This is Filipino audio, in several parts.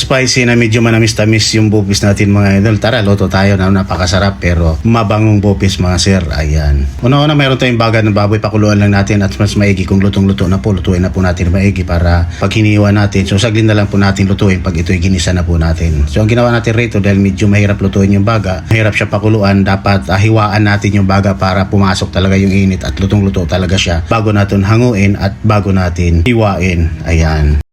spicy na medyo manamis-tamis yung bupis natin mga idol. Tara, luto tayo na napakasarap pero mabangong bupis mga sir. Ayan. Una-una mayroon tayong baga ng baboy. Pakuluan lang natin at mas maigi kung lutong-luto na po. Lutuin na po natin maigi para pag natin. So saglit na lang po natin lutuin pag ito'y ginisa na po natin. So ang ginawa natin rito dahil medyo mahirap lutuin yung baga, mahirap siya pakuluan, dapat ah, hiwaan natin yung baga para pumasok talaga yung init at lutong-luto talaga siya bago natin hanguin at bago natin hiwain. Ayan.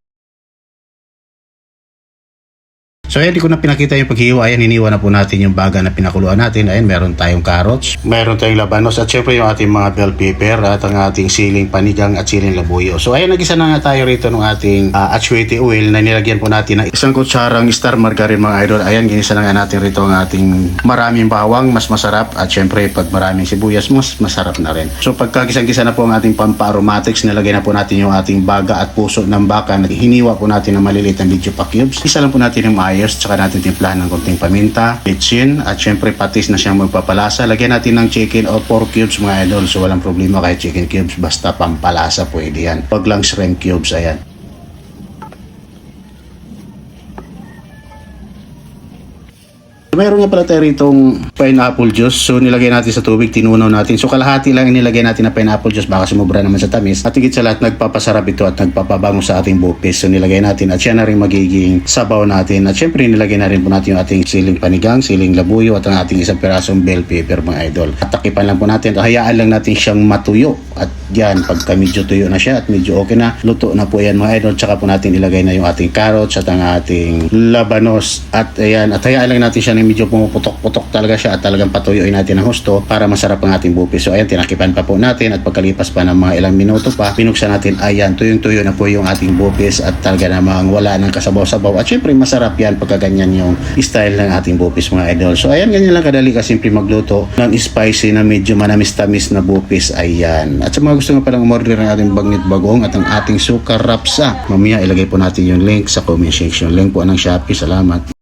So ayan, di ko na pinakita yung paghiwa. Ayan, hiniwa na po natin yung baga na pinakuluan natin. Ayan, meron tayong carrots, meron tayong labanos, at syempre yung ating mga bell pepper at ang ating siling panigang at siling labuyo. So ayan, nagisa na nga tayo rito ng ating uh, atsuete oil na nilagyan po natin ng isang kutsarang star margarine mga idol. Ayan, ginisa na nga natin rito ang ating maraming bawang, mas masarap. At syempre, pag maraming sibuyas, mas masarap na rin. So pagkagisang-gisa na po ang ating pampa-aromatics, nilagay na po natin yung ating baga at puso ng baka. Hiniwa po natin ng maliliit na video pa cubes. Isa lang po natin yung maayos, tsaka natin timplahan ng konting paminta, bitchin, at syempre patis na siyang magpapalasa. Lagyan natin ng chicken o pork cubes mga idol. So walang problema kahit chicken cubes, basta pampalasa pwede yan. Wag lang shrimp cubes, ayan. Mayroon nga pala tayo ritong pineapple juice. So nilagay natin sa tubig, tinunaw natin. So kalahati lang inilagay natin na pineapple juice baka sumubra naman sa tamis. At higit sa lahat, nagpapasarap ito at nagpapabango sa ating bupis. So nilagay natin at siya na rin magiging sabaw natin. At syempre nilagay na rin po natin yung ating siling panigang, siling labuyo at ang ating isang pirasong bell pepper mga idol. At takipan lang po natin. Hayaan lang natin siyang matuyo. At yan, pagka medyo tuyo na siya at medyo okay na, luto na po yan mga idol. Tsaka po natin ilagay na yung ating carrots at ang ating labanos. At ayan, at hayaan lang natin siya na medyo pumuputok-putok talaga siya at talagang patuyuin natin ng husto para masarap ang ating bupis. So ayan, tinakipan pa po natin at pagkalipas pa ng mga ilang minuto pa, pinuksan natin, ayan, tuyong-tuyo na po yung ating bupis at talaga namang wala ng kasabaw-sabaw. At syempre, masarap yan pagka ganyan yung style ng ating bupis mga idol. So ayan, ganyan lang kadali ka simple magluto ng spicy na medyo manamis-tamis na bupis. Ayan. At sa mga gusto nga palang umorder ng ating bagnit bagong at ang ating suka rapsa, mamaya ilagay po natin yung link sa comment section. Link po ng Shopee. Salamat.